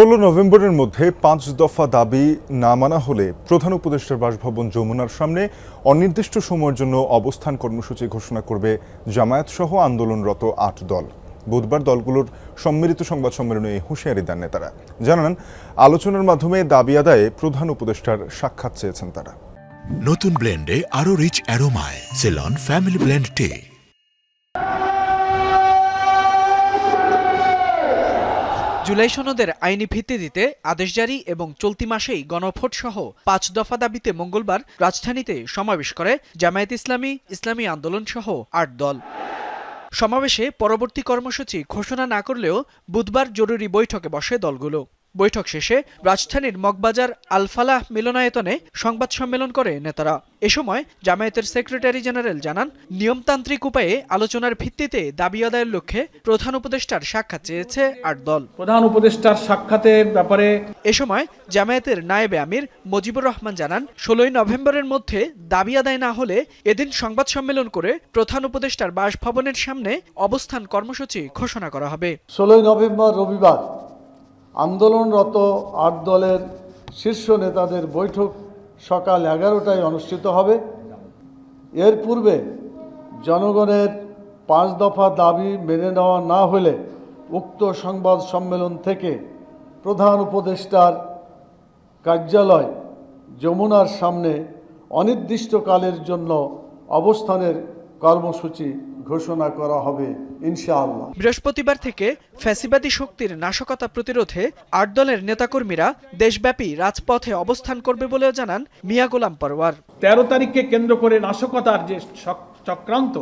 ষোলো নভেম্বরের মধ্যে পাঁচ দফা দাবি না মানা হলে প্রধান উপদেষ্টার বাসভবন যমুনার সামনে অনির্দিষ্ট সময়ের জন্য অবস্থান কর্মসূচি ঘোষণা করবে জামায়াত সহ আন্দোলনরত আট দল। বুধবার দলগুলোর সম্মিলিত সংবাদ সম্মেলনে হুঁশিয়ারি দেন নেতারা। জানান, আলোচনার মাধ্যমে দাবি আদায়ে প্রধান উপদেষ্টার সাক্ষাৎ চেয়েছেন তারা। নতুন ব্লেন্ডে আরও রিচ অ্যারোমায়, সেলন, ফ্যামিলি ব্লেন্ড টে। জুলাই সনদের আইনি ভিত্তি দিতে আদেশ জারি এবং চলতি মাসেই গণভোট সহ পাঁচ দফা দাবিতে মঙ্গলবার রাজধানীতে সমাবেশ করে জামায়াত ইসলামী ইসলামী আন্দোলন সহ আট দল। সমাবেশে পরবর্তী কর্মসূচি ঘোষণা না করলেও বুধবার জরুরি বৈঠকে বসে দলগুলো। বৈঠক শেষে রাজধানীর মগবাজার আলফালাহ মিলনায়তনে সংবাদ সম্মেলন করে নেতারা। এ সময় জামায়াতের সেক্রেটারি জেনারেল জানান নিয়মতান্ত্রিক উপায়ে আলোচনার ভিত্তিতে দাবি আদায়ের লক্ষ্যে প্রধান উপদেষ্টার সাক্ষাৎ চেয়েছে আট দল। প্রধান উপদেষ্টার সাক্ষাতের ব্যাপারে এ সময় জামায়াতের নায়েবে আমির মজিবুর রহমান জানান ষোলোই নভেম্বরের মধ্যে দাবি আদায় না হলে এদিন সংবাদ সম্মেলন করে প্রধান উপদেষ্টার বাসভবনের সামনে অবস্থান কর্মসূচি ঘোষণা করা হবে। ষোলোই নভেম্বর রবিবার আন্দোলনরত আট দলের শীর্ষ নেতাদের বৈঠক সকাল এগারোটায় অনুষ্ঠিত হবে। এর পূর্বে জনগণের পাঁচ দফা দাবি মেনে নেওয়া না হলে উক্ত সংবাদ সম্মেলন থেকে প্রধান উপদেষ্টার কার্যালয় যমুনার সামনে অনির্দিষ্টকালের জন্য অবস্থানের কর্মসূচি ঘোষণা করা হবে ইনশাআল্লাহ। বৃহস্পতিবার থেকে ফ্যাসিবাদী শক্তির নাশকতা প্রতিরোধে আট দলের নেতাকর্মীরা দেশব্যাপী রাজপথে অবস্থান করবে বলেও জানান মিয়া গোলাম পরওয়ার। তেরো তারিখকে কেন্দ্র করে নাশকতার যে চক- চক্রান্ত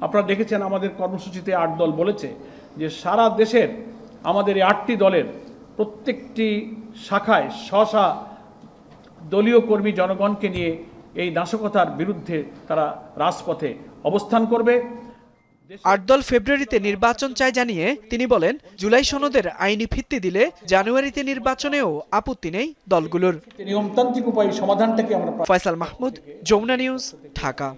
আপনারা দেখেছেন আমাদের কর্মসূচিতে আট দল বলেছে যে সারা দেশের আমাদের এই আটটি দলের প্রত্যেকটি শাখায় স্বশা দলীয় কর্মী জনগণকে নিয়ে এই নাশকতার বিরুদ্ধে তারা রাজপথে অবস্থান করবে। আট দল ফেব্রুয়ারিতে নির্বাচন চায় জানিয়ে তিনি বলেন জুলাই সনদের আইনি ভিত্তি দিলে জানুয়ারিতে নির্বাচনেও আপত্তি নেই দলগুলোর। নিয়মতান্ত্রিক উপায় সমাধানটাকে আমরা ফয়সাল মাহমুদ যমুনা নিউজ ঢাকা।